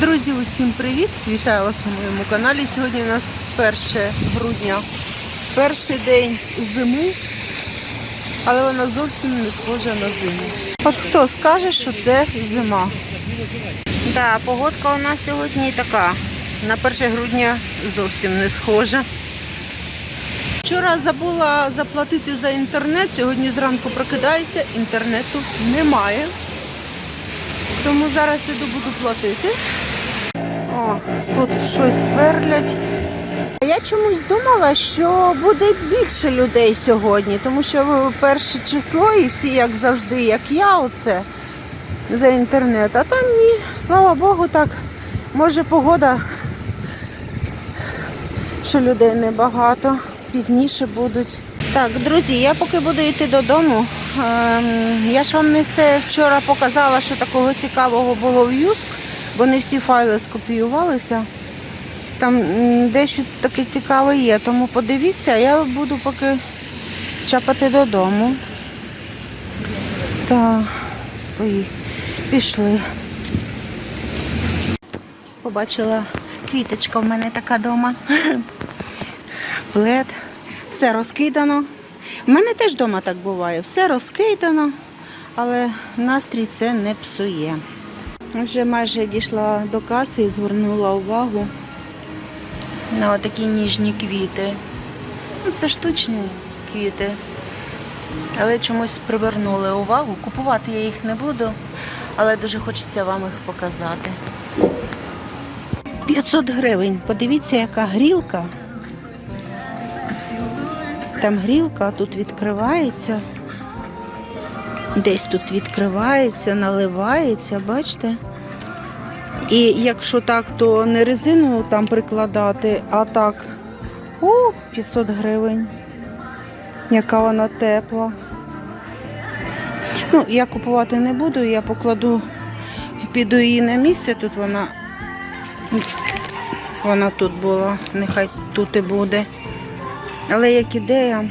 Друзі, усім привіт! Вітаю вас на моєму каналі. Сьогодні у нас 1 грудня, перший день зими, але вона зовсім не схожа на зиму. От хто скаже, що це зима? Да, погодка у нас сьогодні така. На 1 грудня зовсім не схожа. Вчора забула заплатити за інтернет, сьогодні зранку прокидаюся, інтернету немає. Тому зараз іду буду платити. О, тут щось сверлять. Я чомусь думала, що буде більше людей сьогодні, тому що перше число і всі, як завжди, як я, оце за інтернет. А там ні, слава Богу, так. Може погода, що людей небагато, пізніше будуть. Так, друзі, я поки буду йти додому. Ем, я ж вам не все вчора показала, що такого цікавого було в Юск, бо не всі файли скопіювалися. Там дещо таке цікаве є, тому подивіться, я буду поки чапати додому. Так, пішли. Побачила квіточка в мене така вдома. Плед. Все розкидано. У мене теж вдома так буває. Все розкидано, але настрій це не псує. Вже майже дійшла до каси і звернула увагу на такі ніжні квіти. Ну, Це штучні квіти. Але чомусь привернули увагу. Купувати я їх не буду, але дуже хочеться вам їх показати. 500 гривень. Подивіться, яка грілка. Там грілка, тут відкривається. Десь тут відкривається, наливається, бачите? І якщо так, то не резину там прикладати, а так. О, 500 гривень. Яка вона тепла. Ну, я купувати не буду, я покладу, піду її на місце, тут вона, вона тут була, нехай тут і буде. Але як ідея,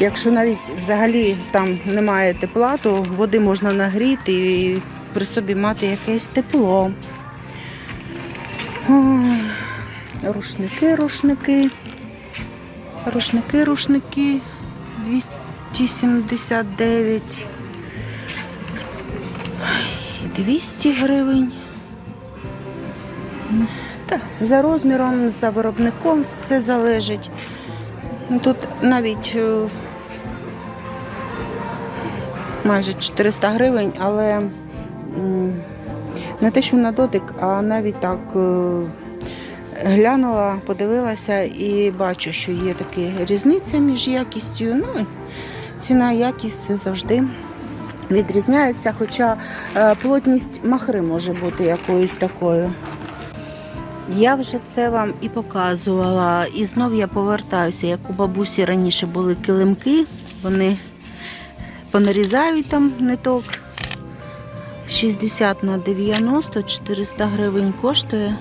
якщо навіть взагалі там немає тепла, то води можна нагріти і при собі мати якесь тепло. Рушники, рушники. Рушники, рушники. 279. 200 гривень. Та, за розміром, за виробником все залежить. Тут навіть е, майже 400 гривень, але не те, що на дотик, а навіть так е, глянула, подивилася і бачу, що є така різниця між якістю. Ну, ціна якість це завжди відрізняється, хоча е, плотність махри може бути якоюсь такою. Я вже це вам і показувала. І знов я повертаюся, як у бабусі раніше були килимки, вони понарізають там ниток. 60 на 90, 400 гривень коштує.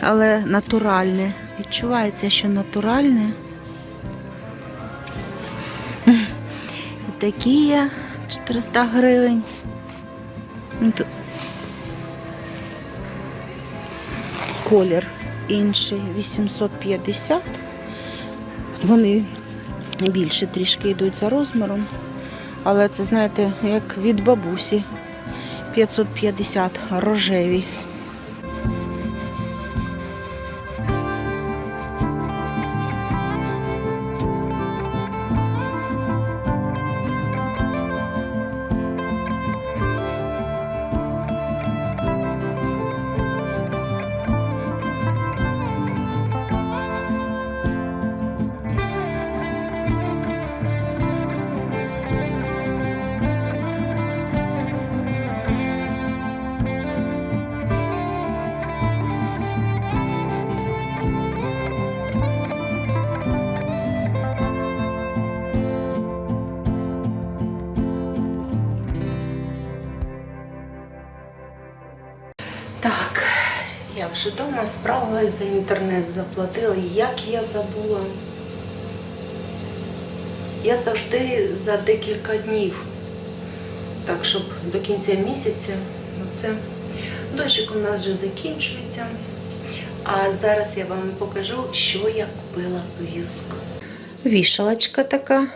Але натуральне. Відчувається, що натуральне. І такі є 400 гривень. Ну, колір інший 850. Вони більше трішки йдуть за розміром. Але це, знаєте, як від бабусі 550 рожеві. Я вже вдома справилась за інтернет, заплатила. Як я забула. Я завжди за декілька днів. Так, щоб до кінця місяця це Дощик у нас вже закінчується. А зараз я вам покажу, що я купила в Юск. Вішалочка така.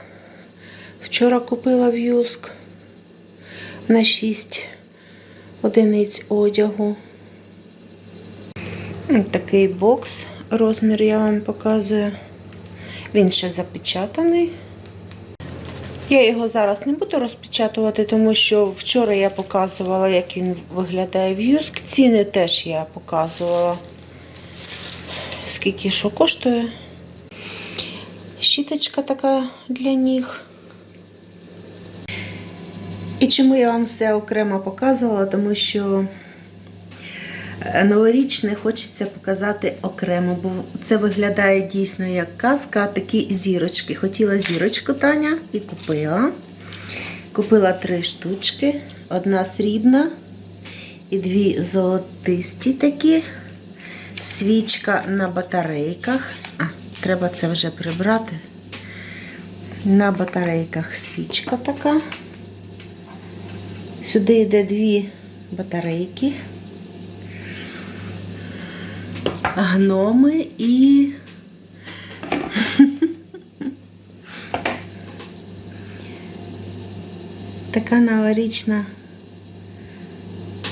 Вчора купила в Юск на 6 одиниць одягу. Такий бокс, розмір я вам показую. Він ще запечатаний. Я його зараз не буду розпечатувати, тому що вчора я показувала, як він виглядає в Юск. Ціни теж я показувала, скільки що коштує. Щіточка така для ніг. І чому я вам все окремо показувала? Тому що новорічне хочеться показати окремо, бо це виглядає дійсно як казка, такі зірочки. Хотіла зірочку Таня і купила. Купила три штучки: одна срібна і дві золотисті такі. Свічка на батарейках. А, треба це вже прибрати. На батарейках свічка така. Сюди йде дві батарейки, гноми і така новорічна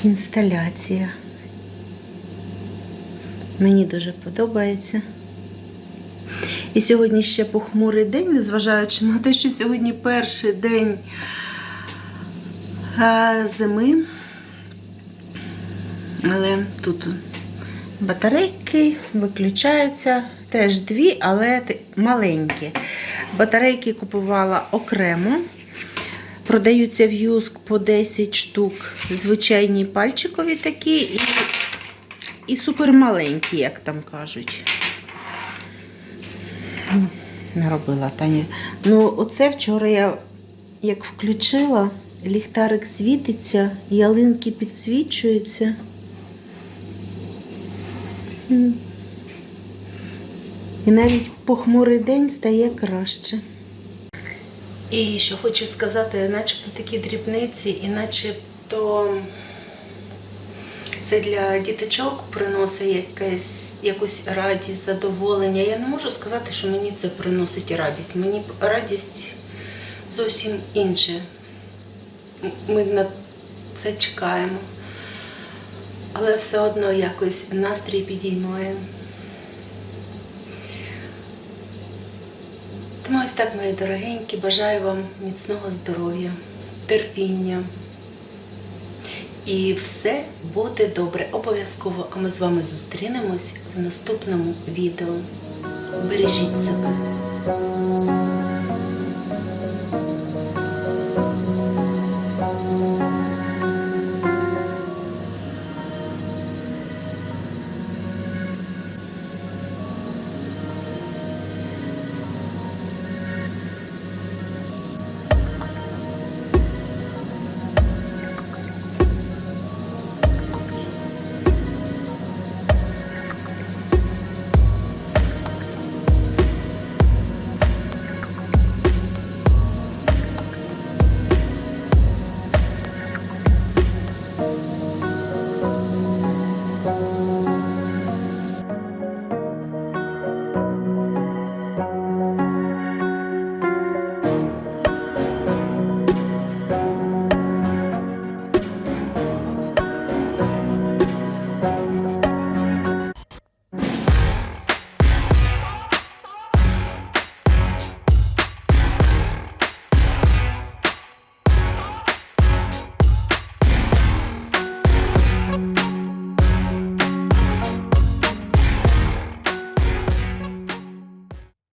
інсталяція. Мені дуже подобається. І сьогодні ще похмурий день, незважаючи на те, що сьогодні перший день зими. Але тут батарейки виключаються теж дві, але маленькі. Батарейки купувала окремо. Продаються в Юск по 10 штук. Звичайні пальчикові такі і, і супермаленькі, як там кажуть. Наробила Таня. Ну, оце вчора я як включила, ліхтарик світиться, ялинки підсвічуються. І навіть похмурий день стає краще. І що хочу сказати, начебто такі дрібниці, і начебто це для діточок приносить якесь, якусь радість, задоволення. Я не можу сказати, що мені це приносить радість. Мені радість зовсім інше. М- Ми на це чекаємо але все одно якось настрій підіймає. Тому ось так, мої дорогенькі, бажаю вам міцного здоров'я, терпіння. І все буде добре. Обов'язково, а ми з вами зустрінемось в наступному відео. Бережіть себе.